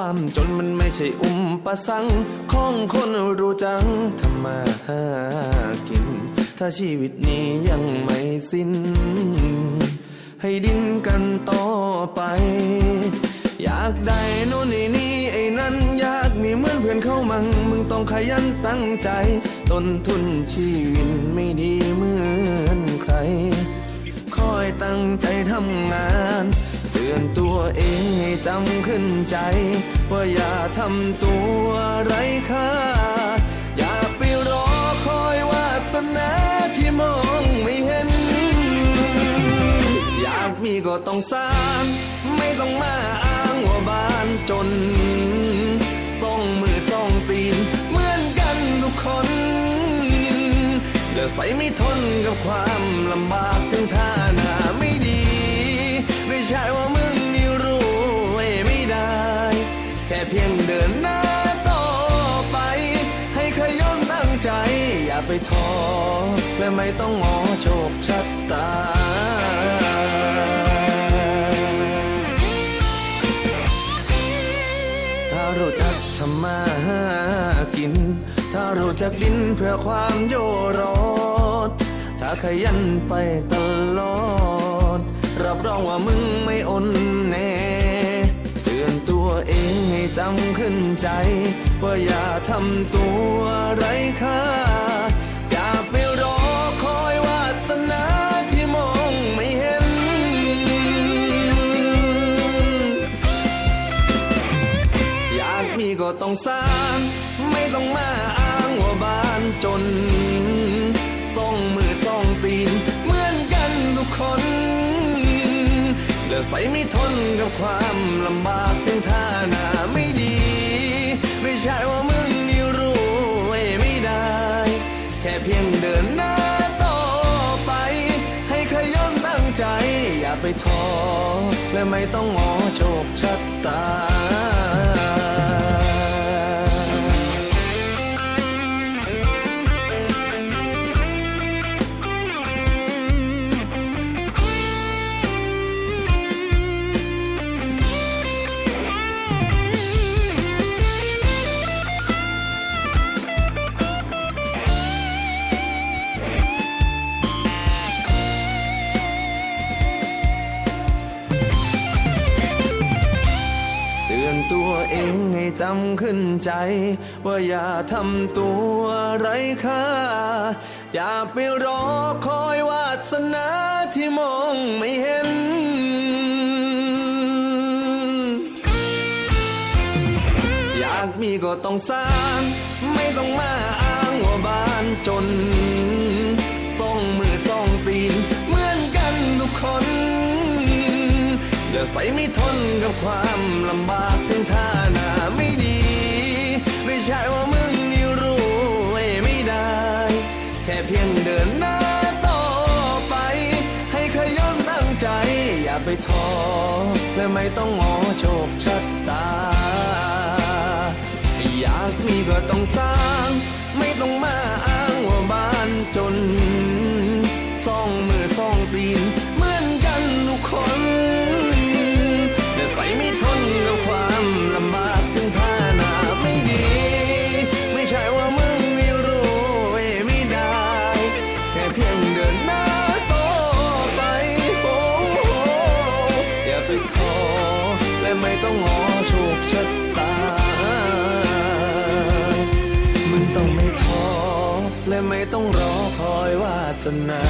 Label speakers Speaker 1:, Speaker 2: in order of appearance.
Speaker 1: ความจนมันไม่ใช่อุมประสังของคนรู้จังทำมาหากิน ถ้าชีวิตนี้ยังไม่สิ้น ให้ดิ้นกันต่อไป อยากได้โน่นนี่นี่ไอ้นั่นอยากมีเหมือนเพื่อนเข้ามังมึงต้องขยันตั้งใจ ต้นทุนชีวิตไม่ดีเหมือนใคร อยตั้งใจทำงานเตือนตัวเองให้จำขึ้นใจ ว่าอย่าทำตัวไร้ค่า อย่าไปรอคอยวาสนาที่มองไม่เห็น อยากมีก็ต้องสร้าง ไม่ต้องมาอ้างว่าบ้านจนส่องมือส่องตีน เหมือนกันทุกคนเดือดใสไม่ทนกับความลำบากถึงท่าห ไปท้อและไม่ต้องงอโชคชะตาถ้ารู้จักทำมาหากิน ถ้ารู้จักดินเพื่อความโยรอดถ้าขยันไปตลอด รับรองว่ามึงไม่อ่อนแน่เตือนตัวเองให้จำขึ้นใจ ว่าอย่าทำตัวไร้ค่า ต้องสร้าง ไม่ต้องมาอ้างว่าบ้านจนส่องมือส่องตีน เหมือนกันทุกคนเดือดใสไม่ทนกับความลำบากถึงท่าหน้าไม่ดี ไม่ใช่ว่ามึงนี่รู้ไม่ได้ แค่เพียงเดินหน้าต่อไป ให้ขยันตั้งใจ อย่าไปท้อและไม่ต้องงอโชคชะตา จำขึ้นใจ ว่าอย่าทำตัวไร้ค่า อย่าไปรอคอยวาสนาที่มองไม่เห็นอยากมีก็ต้องสร้าง ไม่ต้องมาอ้างว่าบ้านจนส่องมือส่องตีน เหมือนกันทุกคนเดือดใส่ไม่ทนกับความลำบาก ไปท้อและไม่ต้องงอโชคชะตา อยากมีก็ต้องสร้าง ไม่ต้องรอโชคชะตา มันต้องไม่ท้อและไม่ต้องรอคอยวาสนา